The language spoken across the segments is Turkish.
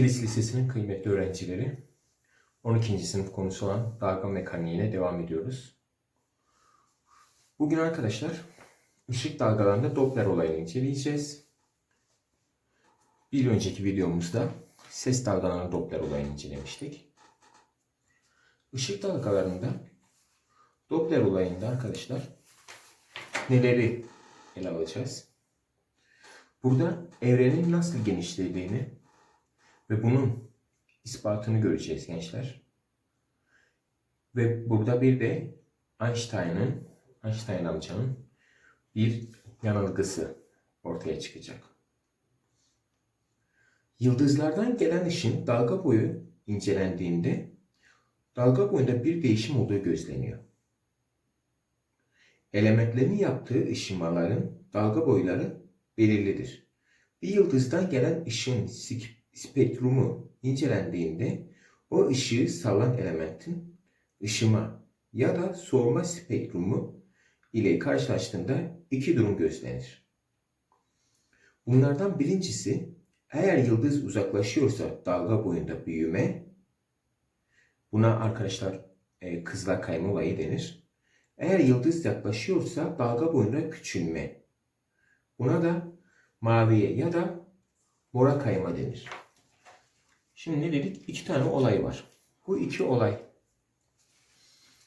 Kilis Lisesi'nin kıymetli öğrencileri, 12. sınıf konusu olan dalga mekaniğine devam ediyoruz. Bugün arkadaşlar ışık dalgalarında Doppler olayını inceleyeceğiz. Bir önceki videomuzda ses dalgalarında Doppler olayını incelemiştik. Işık dalgalarında Doppler olayında arkadaşlar neleri ele alacağız? Burada evrenin nasıl genişlediğini ve bunun ispatını göreceğiz gençler. Ve burada bir de Einstein'ın, Einstein amcanın bir yanılgısı ortaya çıkacak. Yıldızlardan gelen ışın dalga boyu incelendiğinde dalga boyunda bir değişim olduğu gözleniyor. Elementlerin yaptığı ışınmaların dalga boyları belirlidir. Bir yıldızdan gelen ışın spektrumu incelendiğinde o ışığı salan elementin ışıma ya da soğuma spektrumu ile karşılaştığında iki durum gözlenir. Bunlardan birincisi eğer yıldız uzaklaşıyorsa dalga boyunda büyüme, buna arkadaşlar e, kızla kayma olayı denir. Eğer yıldız yaklaşıyorsa dalga boyunda küçülme. Buna da maviye ya da mora kayma denir. Şimdi ne dedik? İki tane olay var. Bu iki olay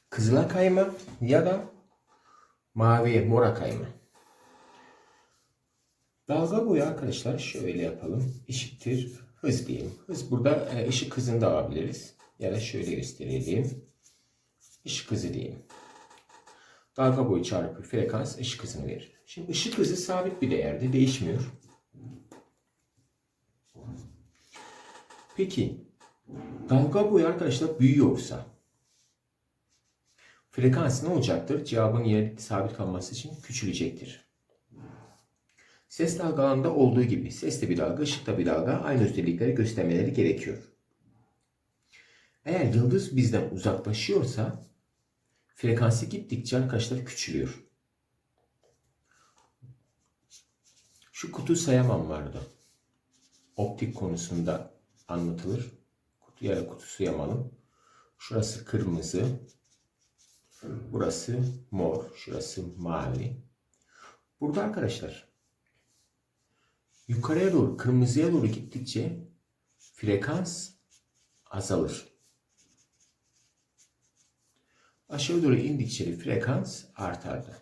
kızıla kayma ya da maviye mora kayma. Dalga boyu arkadaşlar şöyle yapalım. Eşittir hız diyelim. Hız burada e, ışık hızını da alabiliriz. Ya da şöyle gösterelim. Işık hızı diyelim. Dalga boyu çarpı frekans ışık hızını verir. Şimdi ışık hızı sabit bir değerde değişmiyor. Peki dalga boyu arkadaşlar büyüyorsa frekans ne olacaktır? Cevabın yeri sabit kalması için küçülecektir. Ses dalgalarında olduğu gibi ses de bir dalga, ışık da bir dalga aynı özellikleri göstermeleri gerekiyor. Eğer yıldız bizden uzaklaşıyorsa frekansı gittikçe arkadaşlar küçülüyor. Şu kutu sayamam vardı. Optik konusunda anlatılır. Kutu ya da kutu sayamalım. Şurası kırmızı. Burası mor. Şurası mavi. Burada arkadaşlar yukarıya doğru kırmızıya doğru gittikçe frekans azalır. Aşağı doğru indikçe frekans artardı.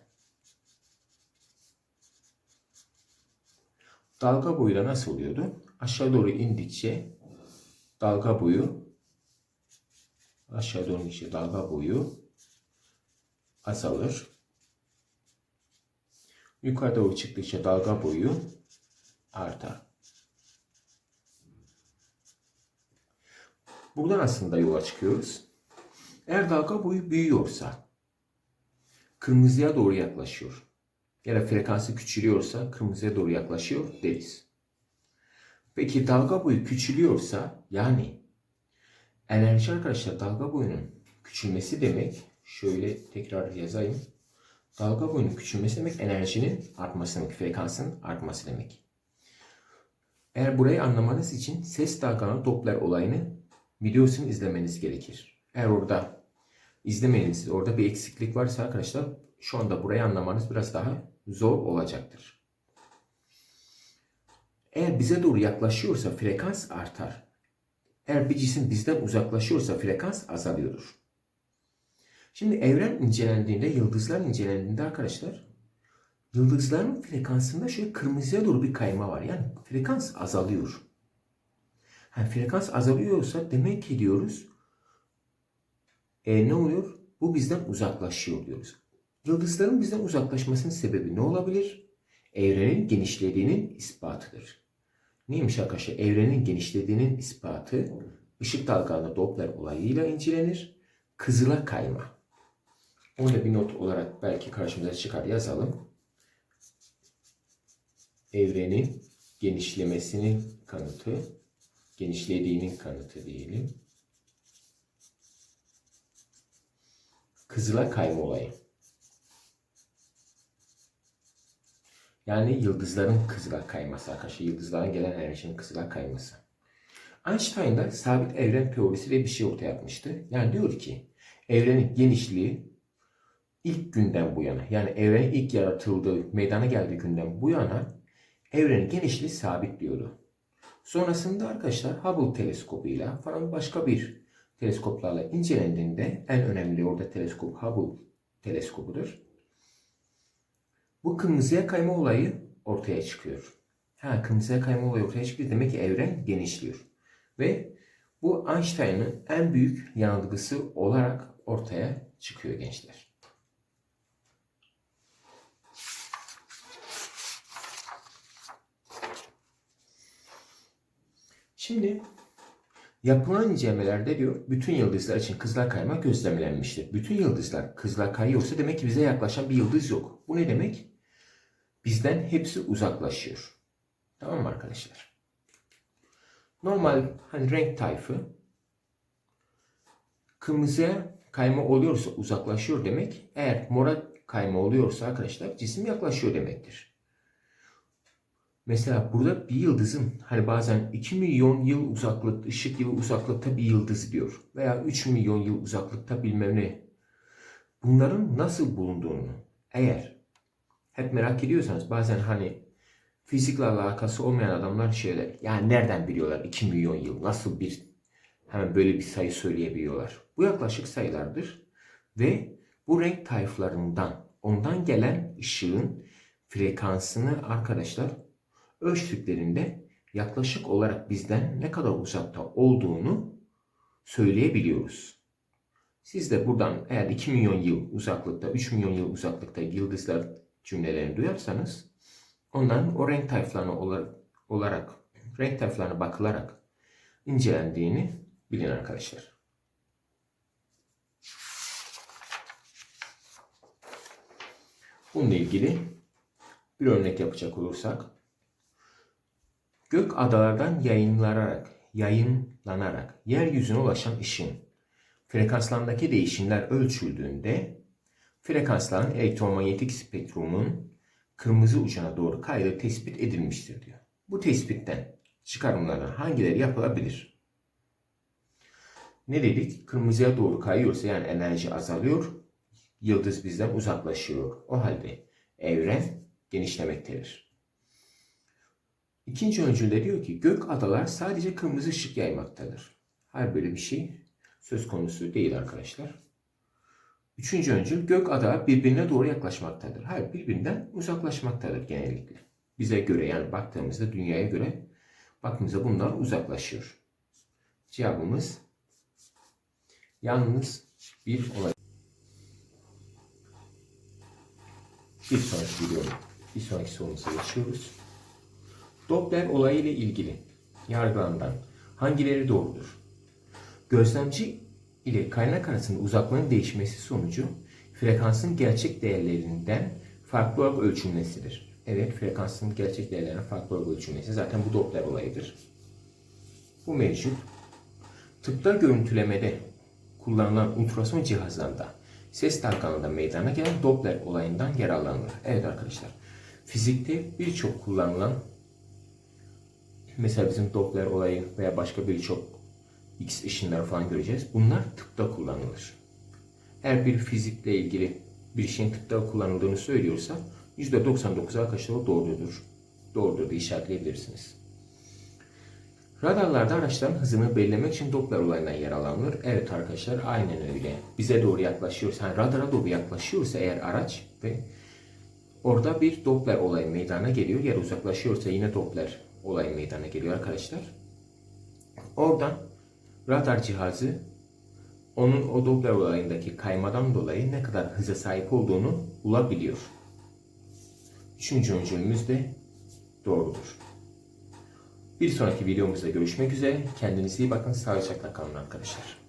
Dalga boyu da nasıl oluyordu? Aşağı doğru indikçe dalga boyu aşağı doğru indikçe dalga boyu azalır. Yukarı doğru çıktıkça dalga boyu artar. Buradan aslında yola çıkıyoruz. Eğer dalga boyu büyüyorsa kırmızıya doğru yaklaşıyor ya da frekansı küçülüyorsa kırmızıya doğru yaklaşıyor deriz. Peki dalga boyu küçülüyorsa yani enerji arkadaşlar dalga boyunun küçülmesi demek şöyle tekrar yazayım. Dalga boyunun küçülmesi demek enerjinin artması demek, frekansın artması demek. Eğer burayı anlamanız için ses dalgalarının Doppler olayını videosunu izlemeniz gerekir. Eğer orada izlemeniz, orada bir eksiklik varsa arkadaşlar şu anda burayı anlamanız biraz daha zor olacaktır. Eğer bize doğru yaklaşıyorsa frekans artar. Eğer bir cisim bizden uzaklaşıyorsa frekans azalıyordur. Şimdi evren incelendiğinde, yıldızlar incelendiğinde arkadaşlar yıldızların frekansında şöyle kırmızıya doğru bir kayma var. Yani frekans azalıyor. Yani frekans azalıyorsa demek ki diyoruz e, ne oluyor? Bu bizden uzaklaşıyor diyoruz. Yıldızların bizden uzaklaşmasının sebebi ne olabilir? Evrenin genişlediğinin ispatıdır. Neymiş arkadaşlar? Evrenin genişlediğinin ispatı ışık dalgalarında Doppler olayıyla incelenir. Kızıla kayma. Onu da bir not olarak belki karşımıza çıkar yazalım. Evrenin genişlemesinin kanıtı, genişlediğinin kanıtı diyelim. Kızıla kayma olayı. Yani yıldızların kızıla kayması arkadaşlar. Yıldızların gelen enerjinin kızıla kayması. Einstein da sabit evren teorisiyle bir şey ortaya atmıştı. Yani diyor ki evrenin genişliği ilk günden bu yana yani evrenin ilk yaratıldığı, meydana geldiği günden bu yana evrenin genişliği sabit diyordu. Sonrasında arkadaşlar Hubble teleskobuyla falan başka bir teleskoplarla incelendiğinde en önemli orada teleskop Hubble teleskobudur. Bu kırmızıya kayma olayı ortaya çıkıyor. Ha kırmızıya kayma olayı ortaya çıkıyor demek ki evren genişliyor. Ve bu Einstein'ın en büyük yanılgısı olarak ortaya çıkıyor gençler. Şimdi yapılan incelemelerde diyor bütün yıldızlar için kızlar kayma gözlemlenmiştir. Bütün yıldızlar kızlar kayıyorsa demek ki bize yaklaşan bir yıldız yok. Bu ne demek? Bizden hepsi uzaklaşıyor. Tamam mı arkadaşlar? Normal hani renk tayfı kırmızıya kayma oluyorsa uzaklaşıyor demek. Eğer mora kayma oluyorsa arkadaşlar cisim yaklaşıyor demektir. Mesela burada bir yıldızın hani bazen 2 milyon yıl uzaklık, ışık yılı uzaklıkta bir yıldız diyor. Veya 3 milyon yıl uzaklıkta bilmem ne. Bunların nasıl bulunduğunu eğer hep merak ediyorsanız bazen hani fizikle alakası olmayan adamlar şeyler yani nereden biliyorlar 2 milyon yıl nasıl bir hemen böyle bir sayı söyleyebiliyorlar. Bu yaklaşık sayılardır ve bu renk tayflarından ondan gelen ışığın frekansını arkadaşlar ölçtüklerinde yaklaşık olarak bizden ne kadar uzakta olduğunu söyleyebiliyoruz. Siz de buradan eğer 2 milyon yıl uzaklıkta, 3 milyon yıl uzaklıkta yıldızlar cümlelerini duyarsanız onların o renk tayflarına olarak, renk tayflarına bakılarak incelendiğini bilin arkadaşlar. Bununla ilgili bir örnek yapacak olursak Gök adalardan yayınlanarak, yayınlanarak yeryüzüne ulaşan ışın frekanslarındaki değişimler ölçüldüğünde frekansların elektromanyetik spektrumun kırmızı ucuna doğru kaydığı tespit edilmiştir diyor. Bu tespitten çıkarımlardan hangileri yapılabilir? Ne dedik? Kırmızıya doğru kayıyorsa yani enerji azalıyor, yıldız bizden uzaklaşıyor. O halde evren genişlemektedir. İkinci öncülde diyor ki gök adalar sadece kırmızı ışık yaymaktadır. Hayır böyle bir şey söz konusu değil arkadaşlar. Üçüncü öncül gök adalar birbirine doğru yaklaşmaktadır. Hayır birbirinden uzaklaşmaktadır genellikle. Bize göre yani baktığımızda dünyaya göre baktığımızda bunlar uzaklaşıyor. Cevabımız yalnız bir olay. Bir sonraki video, bir sonraki sorumuza geçiyoruz. Doppler olayı ile ilgili yargılanan hangileri doğrudur? Gözlemci ile kaynak arasında uzaklığın değişmesi sonucu frekansın gerçek değerlerinden farklı olarak ölçülmesidir. Evet, frekansın gerçek değerlerinden farklı olarak ölçülmesi zaten bu Doppler olayıdır. Bu mevcut. Tıpta görüntülemede kullanılan ultrason cihazlarında ses dalgalarında meydana gelen Doppler olayından yararlanılır. Evet arkadaşlar, fizikte birçok kullanılan Mesela bizim Doppler olayı veya başka birçok X ışınları falan göreceğiz. Bunlar tıpta kullanılır. Eğer bir fizikle ilgili bir şeyin tıpta kullanıldığını söylüyorsa %99 arkadaşlar doğrudur. Doğrudur diye işaretleyebilirsiniz. Radarlarda araçların hızını belirlemek için Doppler olayından yer alınır. Evet arkadaşlar aynen öyle. Bize doğru yaklaşıyorsa, yani radara doğru yaklaşıyorsa eğer araç ve orada bir Doppler olayı meydana geliyor. Yer uzaklaşıyorsa yine Doppler olay meydana geliyor arkadaşlar. Oradan radar cihazı onun o Doppler olayındaki kaymadan dolayı ne kadar hıza sahip olduğunu bulabiliyor. Üçüncü öncülümüz de doğrudur. Bir sonraki videomuzda görüşmek üzere. Kendinize iyi bakın. Sağlıcakla kalın arkadaşlar.